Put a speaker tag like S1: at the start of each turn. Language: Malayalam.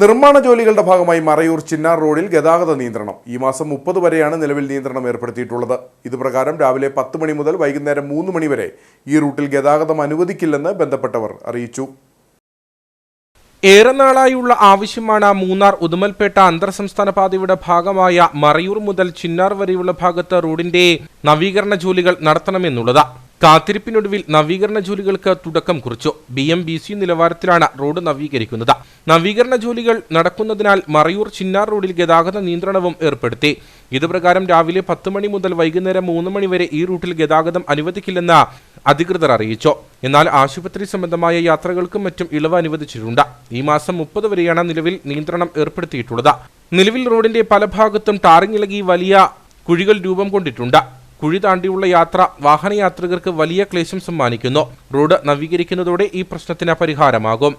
S1: നിർമ്മാണ ജോലികളുടെ ഭാഗമായി മറയൂർ ചിന്നാർ റോഡിൽ ഗതാഗത നിയന്ത്രണം. ഈ മാസം മുപ്പത് വരെയാണ് നിലവിൽ നിയന്ത്രണം ഏർപ്പെടുത്തിയിട്ടുള്ളത്. ഇതുപ്രകാരം രാവിലെ പത്ത് മണി മുതൽ വൈകുന്നേരം മൂന്ന് മണി വരെ ഈ റൂട്ടിൽ ഗതാഗതം അനുവദിക്കില്ലെന്ന് ബന്ധപ്പെട്ടവർ അറിയിച്ചു.
S2: ഏറെ നാളായുള്ള ആവശ്യമാണ് മൂന്നാർ ഉദുമൽപേട്ട അന്തർ സംസ്ഥാന പാതയുടെ ഭാഗമായ മറയൂർ മുതൽ ചിന്നാർ വരെയുള്ള ഭാഗത്ത് റോഡിന്റെ നവീകരണ ജോലികൾ നടത്തണമെന്നുള്ളത്. കാത്തിരിപ്പിനൊടുവിൽ നവീകരണ ജോലികൾക്ക് തുടക്കം കുറിച്ചു. ബി എം ബി സി നിലവാരത്തിലാണ് റോഡ് നവീകരിക്കുന്നത്. നവീകരണ ജോലികൾ നടക്കുന്നതിനാൽ മറയൂർ ചിന്നാർ റോഡിൽ ഗതാഗത നിയന്ത്രണവും ഏർപ്പെടുത്തി. ഇതുപ്രകാരം രാവിലെ പത്ത് മണി മുതൽ വൈകുന്നേരം മൂന്ന് മണി വരെ ഈ റൂട്ടിൽ ഗതാഗതം അനുവദിക്കില്ലെന്ന് അധികൃതർ അറിയിച്ചു. എന്നാൽ ആശുപത്രി സംബന്ധമായ യാത്രകൾക്കും മറ്റും ഇളവ് അനുവദിച്ചിട്ടുണ്ട്. ഈ മാസം മുപ്പത് വരെയാണ് നിലവിൽ നിയന്ത്രണം ഏർപ്പെടുത്തിയിട്ടുള്ളത്. നിലവിൽ റോഡിന്റെ പല ഭാഗത്തും ടാറിംഗ് ഇളകി വലിയ കുഴികൾ രൂപം കൊണ്ടിട്ടുണ്ട്. കുഴി താണ്ടിയുള്ള യാത്ര വാഹനയാത്രികർക്ക് വലിയ ക്ലേശം സമ്മാനിക്കുന്നു. റോഡ് നവീകരിക്കുന്നതോടെ ഈ പ്രശ്നത്തിന് പരിഹാരമാകും.